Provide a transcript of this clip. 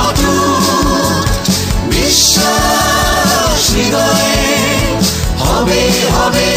অটুট বিশ্বাস হৃদয়ে হবে হবে